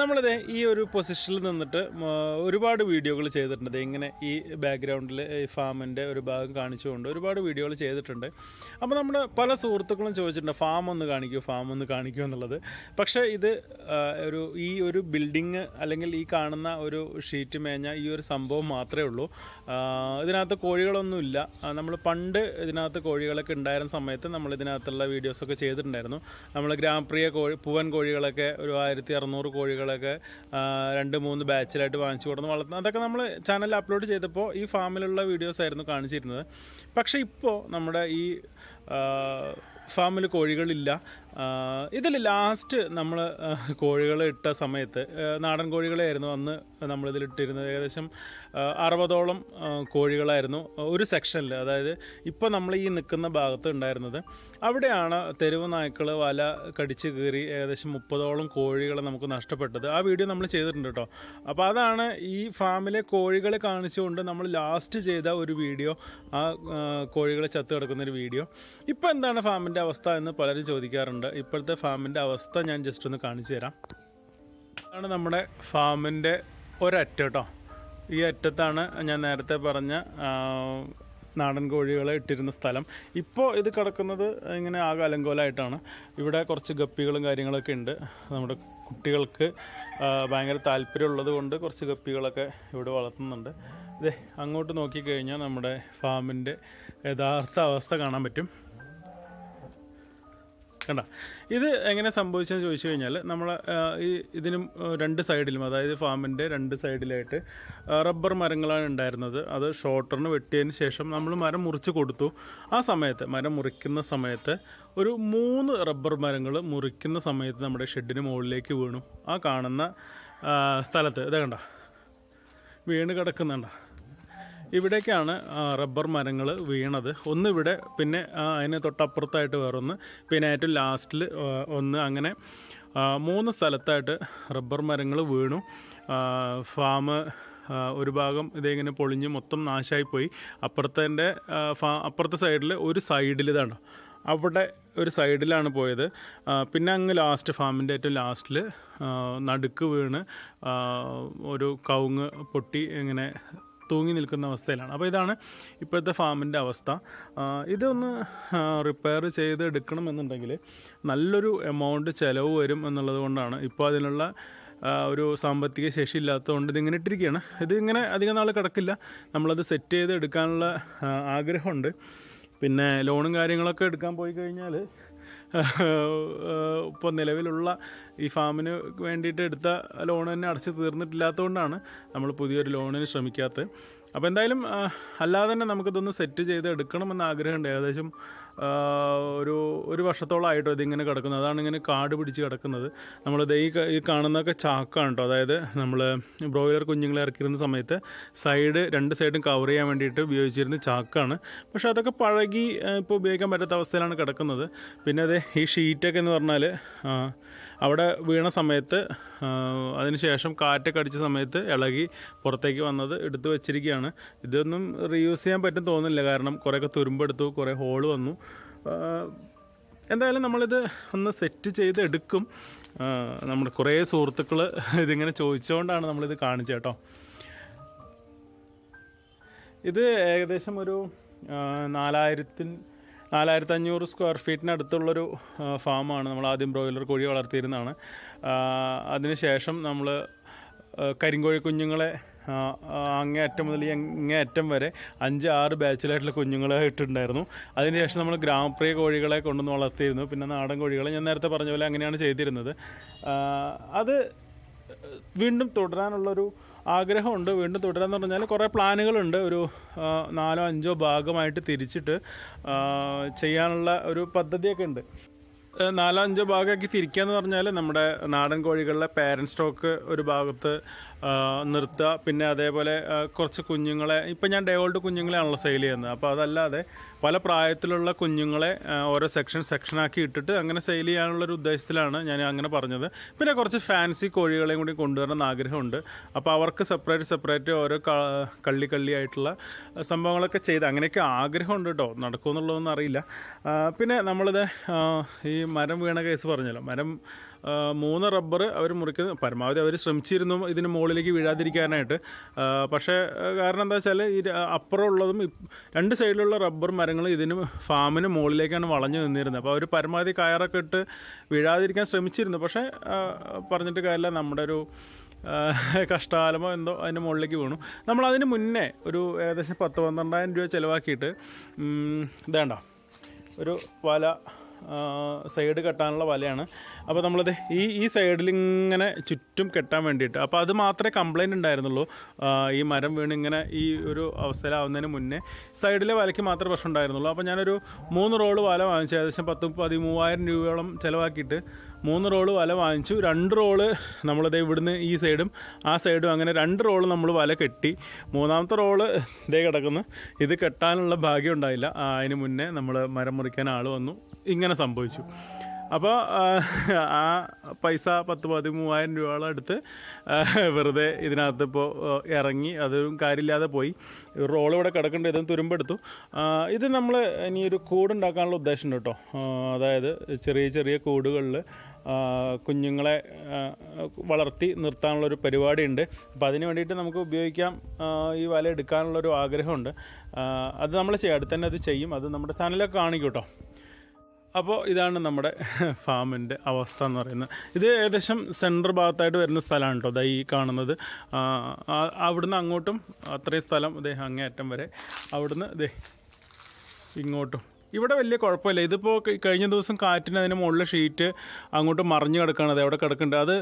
നമ്മളിത് ഈ ഒരു പൊസിഷനിൽ നിന്നിട്ട് ഒരുപാട് വീഡിയോകൾ ചെയ്തിട്ടുണ്ട്. ഇങ്ങനെ ഈ ബാക്ക്ഗ്രൗണ്ടിൽ ഈ ഫാമിന്റെ ഒരു ഭാഗം കാണിച്ചുകൊണ്ട് ഒരുപാട് വീഡിയോകൾ ചെയ്തിട്ടുണ്ട്. അപ്പോൾ നമ്മൾ പല സുഹൃത്തുക്കളും ചോദിച്ചിട്ടുണ്ട് ഫാം ഒന്ന് കാണിക്കൂ ഫാം ഒന്ന് കാണിക്കൂ എന്നുള്ളത്. പക്ഷേ ഇത് ഒരു ഈ ഒരു ബിൽഡിങ് അല്ലെങ്കിൽ ഈ കാണുന്ന ഒരു ഷീറ്റ് മേഞ്ഞ ഈ ഒരു സംഭവം മാത്രമേ ഉള്ളൂ. ഇതിനകത്ത് കോഴികളൊന്നുമില്ല നമ്മൾ പണ്ട് ഇതിനകത്ത് കോഴികളൊക്കെ ഉണ്ടായിരുന്ന സമയത്ത് നമ്മൾ ഇതിനകത്തുള്ള വീഡിയോസൊക്കെ ചെയ്തിട്ടുണ്ടായിരുന്നു. നമ്മൾ ഗ്രാമപ്രിയ കോഴി പൂവൻ കോഴികളൊക്കെ ഒരു ആയിരത്തി അറുന്നൂറ് കോഴികളൊക്കെ രണ്ട് മൂന്ന് ബാച്ചിലായിട്ട് വാങ്ങിച്ചു കൊടുന്ന് വളർത്തുന്നത് അതൊക്കെ നമ്മൾ ചാനലിൽ അപ്ലോഡ് ചെയ്തപ്പോൾ ഈ ഫാമിലുള്ള വീഡിയോസ് ആയിരുന്നു കാണിച്ചിരുന്നത്. പക്ഷേ ഇപ്പോൾ നമ്മുടെ ഈ ഫാമിൽ കോഴികളില്ല. ഇതിൽ ലാസ്റ്റ് നമ്മൾ കോഴികൾ ഇട്ട സമയത്ത് നാടൻ കോഴികളായിരുന്നു അന്ന് നമ്മളിതിൽ ഇട്ടിരുന്നത് ഏകദേശം അറുപതോളം കോഴികളായിരുന്നു ഒരു സെക്ഷനിൽ അതായത് ഇപ്പോൾ നമ്മൾ ഈ നിൽക്കുന്ന ഭാഗത്ത് ഉണ്ടായിരുന്നത്. അവിടെയാണ് തെരുവ് നായ്ക്കൾ വല കടിച്ച് കീറി ഏകദേശം മുപ്പതോളം കോഴികളെ നമുക്ക് നഷ്ടപ്പെട്ടത്. ആ വീഡിയോ നമ്മൾ ചെയ്തിട്ടുണ്ട് കേട്ടോ അപ്പോൾ അതാണ് ഈ ഫാമിലെ കോഴികളെ കാണിച്ചുകൊണ്ട് നമ്മൾ ലാസ്റ്റ് ചെയ്ത ഒരു വീഡിയോ. ആ കോഴികളെ ചത്ത് കിടക്കുന്ന ഒരു വീഡിയോ. ഇപ്പോൾ എന്താണ് ഫാമിന്റെ അവസ്ഥ എന്ന് പലരും ചോദിക്കാറുണ്ട്. ഇപ്പോഴത്തെ ഫാമിന്റെ അവസ്ഥ ഞാൻ ജസ്റ്റ് ഒന്ന് കാണിച്ചു തരാം. ഇതാണ് നമ്മുടെ ഫാമിന്റെ ഒരറ്റം കേട്ടോ. ഈ അറ്റത്താണ് ഞാൻ നേരത്തെ പറഞ്ഞ നാടൻ കോഴികളെ ഇട്ടിരുന്ന സ്ഥലം. ഇപ്പോൾ ഇത് കിടക്കുന്നത് ഇങ്ങനെ ആകെ അലങ്കോലമായിട്ടാണ് ഇവിടെ കുറച്ച് ഗപ്പികളും കാര്യങ്ങളൊക്കെ ഉണ്ട്. നമ്മുടെ കുട്ടികൾക്ക് ഭയങ്കര താല്പര്യമുള്ളത് കൊണ്ട് കുറച്ച് ഗപ്പികളൊക്കെ ഇവിടെ വളർത്തുന്നുണ്ട്. ഇതേ അങ്ങോട്ട് നോക്കിക്കഴിഞ്ഞാൽ നമ്മുടെ ഫാമിന്റെ യഥാർത്ഥ അവസ്ഥ കാണാൻ പറ്റും. കണ്ട. ഇത് എങ്ങനെ സംഭവിച്ചെന്ന് ചോദിച്ചു കഴിഞ്ഞാൽ നമ്മൾ ഈ ഇതിനും രണ്ട് സൈഡിലും അതായത് ഫാമിന്റെ രണ്ട് സൈഡിലായിട്ട് റബ്ബർ മരങ്ങളാണ് ഉണ്ടായിരുന്നത്. അത് ഷോട്ടറിന് വെട്ടിയതിന് ശേഷം നമ്മൾ മരം മുറിച്ച് കൊടുത്തു. ആ സമയത്ത് മരം മുറിക്കുന്ന സമയത്ത് ഒരു മൂന്ന് റബ്ബർ മരങ്ങൾ മുറിക്കുന്ന സമയത്ത് നമ്മുടെ ഷെഡിന് മുകളിലേക്ക് വീണു. ആ കാണുന്ന സ്ഥലത്ത് ഇതാ കണ്ട. വീണ് കിടക്കുന്നുണ്ട. ഇവിടേക്കാണ് റബ്ബർ മരങ്ങൾ വീണത്. ഒന്ന് ഇവിടെ പിന്നെ അതിന് തൊട്ടപ്പുറത്തായിട്ട് വേറൊന്ന്. പിന്നെ ഏറ്റവും ലാസ്റ്റിൽ ഒന്ന് അങ്ങനെ മൂന്ന് സ്ഥലത്തായിട്ട് റബ്ബർ മരങ്ങൾ വീണു. ഫാം ഒരു ഭാഗം ഇതിങ്ങനെ പൊളിഞ്ഞ് മൊത്തം നാശമായിപ്പോയി അപ്പുറത്തെ ഫാ അപ്പുറത്തെ സൈഡിൽ ഒരു സൈഡിൽ ഇതാണ്. അവിടെ ഒരു സൈഡിലാണ് പോയത്. പിന്നെ അങ്ങ് ലാസ്റ്റ് ഫാമിന്റെ ഏറ്റവും ലാസ്റ്റിൽ നടുക്ക് വീണ് ഒരു കവുങ്ങ് പൊട്ടി ഇങ്ങനെ തൂങ്ങി നിൽക്കുന്ന അവസ്ഥയിലാണ്. അപ്പോൾ ഇതാണ് ഇപ്പോഴത്തെ ഫാമിന്റെ അവസ്ഥ. ഇതൊന്ന് റിപ്പയർ ചെയ്ത് എടുക്കണമെന്നുണ്ടെങ്കിൽ നല്ലൊരു എമൗണ്ട് ചിലവ് വരും എന്നുള്ളത് കൊണ്ടാണ് ഇപ്പോൾ അതിനുള്ള ഒരു സാമ്പത്തിക ശേഷി ഇല്ലാത്തതുകൊണ്ട് ഇതിങ്ങനെ ഇട്ടിരിക്കുകയാണ് ഇതിങ്ങനെ അധികം നാൾ കിടക്കില്ല. നമ്മളത് സെറ്റ് ചെയ്ത് എടുക്കാനുള്ള ആഗ്രഹമുണ്ട്. പിന്നെ ലോണും കാര്യങ്ങളൊക്കെ എടുക്കാൻ പോയി കഴിഞ്ഞാൽ ഇപ്പോൾ നിലവിലുള്ള ഈ ഫാമിന് വേണ്ടിയിട്ട് എടുത്ത ലോൺ തന്നെ അടച്ച് തീർന്നിട്ടില്ലാത്തതുകൊണ്ടാണ് നമ്മൾ പുതിയൊരു ലോണിന് ശ്രമിക്കാത്തത്. അപ്പോൾ എന്തായാലും അല്ലാതെ തന്നെ നമുക്കിതൊന്ന് സെറ്റ് ചെയ്ത് എടുക്കണമെന്ന് ആഗ്രഹമുണ്ട്. ഏകദേശം ഒരു ഒരു വർഷത്തോളമായിട്ടോ ഇതിങ്ങനെ കിടക്കുന്നത്. അതാണ് ഇങ്ങനെ കാട് പിടിച്ച് കിടക്കുന്നത്. നമ്മൾ ഈ ഈ കാണുന്നതൊക്കെ ചാക്കാണ് കേട്ടോ അതായത് നമ്മൾ ബ്രോയിലർ കുഞ്ഞുങ്ങളെ ഇറക്കിയിരുന്ന സമയത്ത് സൈഡ് രണ്ട് സൈഡും കവർ ചെയ്യാൻ വേണ്ടിയിട്ട് ഉപയോഗിച്ചിരുന്ന ചാക്കാണ്. പക്ഷേ അതൊക്കെ പഴകി ഇപ്പോൾ ഉപയോഗിക്കാൻ പറ്റാത്ത അവസ്ഥയിലാണ് കിടക്കുന്നത്. പിന്നെ അത് ഈ ഷീറ്റൊക്കെ എന്ന് പറഞ്ഞാൽ അവിടെ വീണ സമയത്ത് അതിനുശേഷം കാറ്റൊക്കെ അടിച്ച സമയത്ത് ഇളകി പുറത്തേക്ക് വന്നത് എടുത്തു വെച്ചിരിക്കുകയാണ്. ഇതൊന്നും റീയൂസ് ചെയ്യാൻ പറ്റും തോന്നുന്നില്ല. കാരണം കുറേയൊക്കെ തുരുമ്പെടുത്തു കുറേ ഹോൾ വന്നു. എന്തായാലും നമ്മളിത് ഒന്ന് സെറ്റ് ചെയ്ത് എടുക്കും നമ്മുടെ കുറേ സുഹൃത്തുക്കൾ ഇതിങ്ങനെ ചോദിച്ചുകൊണ്ടാണ് നമ്മളിത് കാണിച്ചത് കേട്ടോ. ഇത് ഏകദേശം ഒരു നാലായിരത്തിന് നാലായിരത്തി അഞ്ഞൂറ് സ്ക്വയർ ഫീറ്റിനടുത്തുള്ളൊരു ഫാമാണ്. നമ്മൾ ആദ്യം ബ്രോയിലർ കോഴി വളർത്തിയിരുന്നതാണ്. അതിനുശേഷം നമ്മൾ കരിങ്കോഴി കുഞ്ഞുങ്ങളെ അങ്ങേ അറ്റം മുതൽ അങ്ങേ അറ്റം വരെ അഞ്ച് ആറ് ബാച്ചിലായിട്ടുള്ള കുഞ്ഞുങ്ങളെ ഇട്ടിട്ടുണ്ടായിരുന്നു. അതിനുശേഷം നമ്മൾ ഗ്രാമപ്രിയ കോഴികളെ കൊണ്ടുവന്ന് വളർത്തിയിരുന്നു. പിന്നെ നാടൻ കോഴികളെ ഞാൻ നേരത്തെ പറഞ്ഞ പോലെ അങ്ങനെയാണ് ചെയ്തിരുന്നത്. അത് വീണ്ടും തുടരാനുള്ളൊരു ആഗ്രഹമുണ്ട് വീണ്ടും തുടരാന്ന് പറഞ്ഞാൽ കുറേ പ്ലാനുകളുണ്ട്. ഒരു നാലോ അഞ്ചോ ഭാഗമായിട്ട് തിരിച്ചിട്ട് ചെയ്യാനുള്ള ഒരു പദ്ധതിയൊക്കെ ഉണ്ട്. നാലോ അഞ്ചോ ഭാഗമാക്കി തിരിക്കുക എന്ന് പറഞ്ഞാൽ നമ്മുടെ നാടൻ കോഴികളുടെ പാരൻ സ്റ്റോക്ക് ഒരു ഭാഗത്ത് നിർത്തുക. പിന്നെ അതേപോലെ കുറച്ച് കുഞ്ഞുങ്ങളെ ഇപ്പം ഞാൻ ഡേ ഓൾഡ് കുഞ്ഞുങ്ങളെയാണല്ലോ സെയിൽ ചെയ്യുന്നത്. അപ്പോൾ അതല്ലാതെ പല പ്രായത്തിലുള്ള കുഞ്ഞുങ്ങളെ ഓരോ സെക്ഷൻ സെക്ഷനാക്കി ഇട്ടിട്ട് അങ്ങനെ സെയിൽ ചെയ്യാനുള്ളൊരു ഉദ്ദേശത്തിലാണ് ഞാൻ അങ്ങനെ പറഞ്ഞത്. പിന്നെ കുറച്ച് ഫാൻസി കോഴികളെയും കൂടി കൊണ്ടുവരണം ആഗ്രഹമുണ്ട്. അപ്പോൾ അവർക്ക് സെപ്പറേറ്റ് സെപ്പറേറ്റ് ഓരോ കള്ളി കള്ളി ആയിട്ടുള്ള സംഭവങ്ങളൊക്കെ ചെയ്ത് അങ്ങനെയൊക്കെ ആഗ്രഹമുണ്ട് കേട്ടോ നടക്കുമെന്നുള്ളതൊന്നും അറിയില്ല. പിന്നെ നമ്മളിത് ഈ മരം വീണ കേസ് പറഞ്ഞല്ലോ. മരം മൂന്ന് റബ്ബർ അവർ മുറിക്കുന്നത് പരമാവധി അവർ ശ്രമിച്ചിരുന്നു ഇതിന് മുകളിലേക്ക് വീഴാതിരിക്കാനായിട്ട്. പക്ഷേ കാരണം എന്താ വെച്ചാൽ ഈ അപ്പുറമുള്ളതും രണ്ട് സൈഡിലുള്ള റബ്ബർ മരങ്ങൾ ഇതിന് ഫാമിന് മുകളിലേക്കാണ് വളഞ്ഞു നിന്നിരുന്നത്. അപ്പോൾ അവർ പരമാവധി കയറൊക്കെ ഇട്ട് വീഴാതിരിക്കാൻ ശ്രമിച്ചിരുന്നു. പക്ഷേ പറഞ്ഞിട്ട് കാര്യമില്ല. നമ്മുടെ ഒരു കഷ്ടാലമോ എന്തോ അതിന്റെ മുകളിലേക്ക് വീണു. നമ്മൾ അതിന് മുന്നേ ഒരു ഏകദേശം പത്ത് പന്ത്രണ്ടായിരം രൂപ ചിലവാക്കിയിട്ട് ഇതേണ്ട ഒരു വല സൈഡ് കെട്ടാനുള്ള വലയാണ്. അപ്പോൾ നമ്മളത് ഈ ഈ സൈഡിൽ ഇങ്ങനെ ചുറ്റും കെട്ടാൻ വേണ്ടിയിട്ട്. അപ്പോൾ അത് മാത്രമേ കംപ്ലൈന്റ് ഉണ്ടായിരുന്നുള്ളൂ. ഈ മരം വീണ് ഇങ്ങനെ ഈ ഒരു അവസ്ഥയിലാവുന്നതിന് മുന്നേ സൈഡിലെ വലയ്ക്ക് മാത്രമേ പ്രശ്നം ഉണ്ടായിരുന്നുള്ളൂ. അപ്പോൾ ഞാനൊരു മൂന്ന് റോൾ വല വാങ്ങിച്ചു. ഏകദേശം പത്ത് പതിമൂവായിരം രൂപയോളം ചിലവാക്കിയിട്ട് മൂന്ന് റോൾ വല വാങ്ങിച്ചു. രണ്ട് റോൾ നമ്മളത് ഇവിടുന്ന് ഈ സൈഡും ആ സൈഡും അങ്ങനെ രണ്ട് റോൾ നമ്മൾ വല കെട്ടി. മൂന്നാമത്തെ റോൾ ഇതേ കിടക്കുന്നു. ഇത് കെട്ടാനുള്ള ഭാഗ്യം ഉണ്ടായില്ല. അതിന് മുന്നേ നമ്മൾ മരം മുറിക്കാൻ ആൾ വന്നു. ഇങ്ങനെ സംഭവിച്ചു. അപ്പോൾ ആ പൈസ പത്ത് പതിമൂവായിരം രൂപയോളം എടുത്ത് വെറുതെ ഇതിനകത്ത് ഇപ്പോൾ ഇറങ്ങി അതും കാര്യമില്ലാതെ പോയി. റോൾ ഇവിടെ കിടക്കേണ്ട ഇതും തുരുമ്പെടുത്തു. ഇത് നമ്മൾ ഇനി ഒരു കൂടുണ്ടാക്കാനുള്ള ഉദ്ദേശമുണ്ട് കേട്ടോ. അതായത് ചെറിയ ചെറിയ കൂടുകളിൽ കുഞ്ഞുങ്ങളെ വളർത്തി നിർത്താനുള്ള ഒരു പരിപാടിയുണ്ട്. അപ്പോൾ അതിന് വേണ്ടിയിട്ട് നമുക്ക് ഉപയോഗിക്കാം ഈ വല എടുക്കാനുള്ളൊരു ആഗ്രഹമുണ്ട്. അത് നമ്മൾ ചെയ്യാം അടുത്ത് തന്നെ അത് ചെയ്യും. അത് നമ്മുടെ ചാനലൊക്കെ കാണിക്കും കേട്ടോ. അപ്പോൾ ഇതാണ് നമ്മുടെ ഫാമിന്റെ അവസ്ഥ എന്ന് പറയുന്നത്. ഇത് ഏകദേശം സെന്റർ ഭാഗത്തായിട്ട് വരുന്ന സ്ഥലമാണ് കേട്ടോ ഈ കാണുന്നത്. അവിടുന്ന് അങ്ങോട്ടും അത്രയും സ്ഥലം ഇതേ അങ്ങേയറ്റം വരെ. അവിടുന്ന് ഇതേ ഇങ്ങോട്ടും. ഇവിടെ വലിയ കുഴപ്പമില്ല. ഇതിപ്പോൾ കഴിഞ്ഞ ദിവസം കാറ്റിന് അതിന് മുകളിൽ ഷീറ്റ് അങ്ങോട്ട് മറിഞ്ഞു കിടക്കുകയാണ് അത് എവിടെ കിടക്കുന്നുണ്ട്? അത്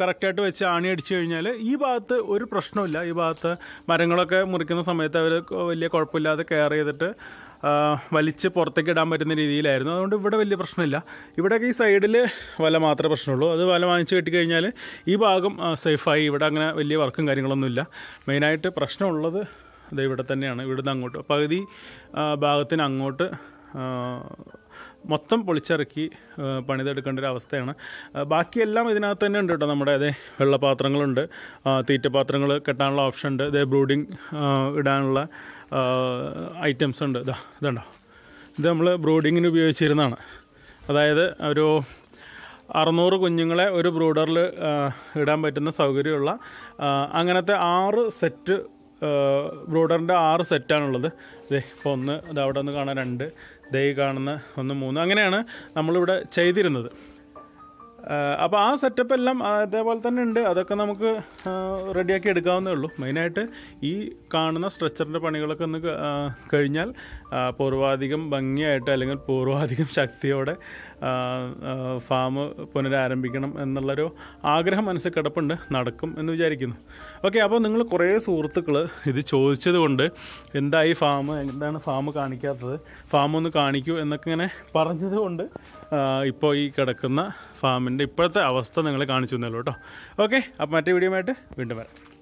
കറക്റ്റായിട്ട് വെച്ച് ആണി അടിച്ചു കഴിഞ്ഞാൽ ഈ ഭാഗത്ത് ഒരു പ്രശ്നമില്ല ഈ ഭാഗത്ത് മരങ്ങളൊക്കെ മുറിക്കുന്ന സമയത്ത് അവർ വലിയ കുഴപ്പമില്ലാതെ കെയർ ചെയ്തിട്ട് വലിച്ച് പുറത്തേക്ക് ഇടാൻ പറ്റുന്ന രീതിയിലായിരുന്നു. അതുകൊണ്ട് ഇവിടെ വലിയ പ്രശ്നമില്ല. ഇവിടെയൊക്കെ ഈ സൈഡിൽ വല മാത്രമേ പ്രശ്നമുള്ളൂ. അത് വല വാങ്ങിച്ച് കെട്ടിക്കഴിഞ്ഞാൽ ഈ ഭാഗം സേഫായി ഇവിടെ അങ്ങനെ വലിയ വർക്കും കാര്യങ്ങളൊന്നുമില്ല. മെയിനായിട്ട് പ്രശ്നമുള്ളത് ഇത് ഇവിടെ തന്നെയാണ്. ഇവിടുന്ന് അങ്ങോട്ട്. പകുതി ഭാഗത്തിന് അങ്ങോട്ട് മൊത്തം പൊളിച്ചിറക്കി പണിതെടുക്കേണ്ട ഒരു അവസ്ഥയാണ്. ബാക്കിയെല്ലാം ഇതിനകത്ത് തന്നെ ഉണ്ട് കേട്ടോ നമ്മുടെ അതെ വെള്ളപാത്രങ്ങളുണ്ട്. തീറ്റപാത്രങ്ങൾ കെട്ടാനുള്ള ഓപ്ഷൻ ഉണ്ട്. ഇതേ ബ്രൂഡിങ് ഇടാനുള്ള ഐറ്റംസ് ഉണ്ട്. ഇതാ ഇതുണ്ടോ? ഇത് നമ്മൾ ബ്രൂഡിങ്ങിന് ഉപയോഗിച്ചിരുന്നതാണ്. അതായത് ഒരു അറുന്നൂറ് കുഞ്ഞുങ്ങളെ ഒരു ബ്രൂഡറിൽ ഇടാൻ പറ്റുന്ന സൗകര്യമുള്ള അങ്ങനത്തെ ആറ് സെറ്റ് ബ്രൂഡറിന്റെ ആറ് സെറ്റാണുള്ളത്. ദേ ഇപ്പോൾ ഒന്ന് ഇത് അവിടെ ഒന്ന് കാണാൻ രണ്ട് ദേ കാണുന്ന ഒന്ന് മൂന്ന്. അങ്ങനെയാണ് നമ്മളിവിടെ ചെയ്തിരുന്നത്. അപ്പോൾ ആ സെറ്റപ്പ് എല്ലാം അതേപോലെ തന്നെ ഉണ്ട്. അതൊക്കെ നമുക്ക് റെഡിയാക്കി എടുക്കാവുന്നേ ഉള്ളൂ. മെയിനായിട്ട് ഈ കാണുന്ന സ്ട്രെച്ചറിന്റെ പണികളൊക്കെ ഒന്ന് കഴിഞ്ഞാൽ പൂർവാധികം ഭംഗിയായിട്ട് അല്ലെങ്കിൽ പൂർവാധികം ശക്തിയോടെ ഫാം പുനരാരംഭിക്കണം എന്നുള്ളൊരു ആഗ്രഹം മനസ്സിൽ കിടപ്പുണ്ട്. നടക്കും എന്ന് വിചാരിക്കുന്നു. ഓക്കെ അപ്പോൾ നിങ്ങൾ കുറേ സുഹൃത്തുക്കൾ ഇത് ചോദിച്ചത് കൊണ്ട് എന്തായി ഫാം എന്താണ് ഫാം കാണിക്കാത്തത് ഫാം ഒന്ന് കാണിക്കൂ എന്നൊക്കെ ഇങ്ങനെ പറഞ്ഞത് കൊണ്ട് ഇപ്പോൾ ഈ കിടക്കുന്ന ഫാമിന്റെ ഇപ്പോഴത്തെ അവസ്ഥ നിങ്ങൾ കാണിച്ചു തന്നല്ലോ കേട്ടോ. ഓക്കെ അപ്പോൾ മറ്റേ വീഡിയോ ആയിട്ട് വീണ്ടും വരാം.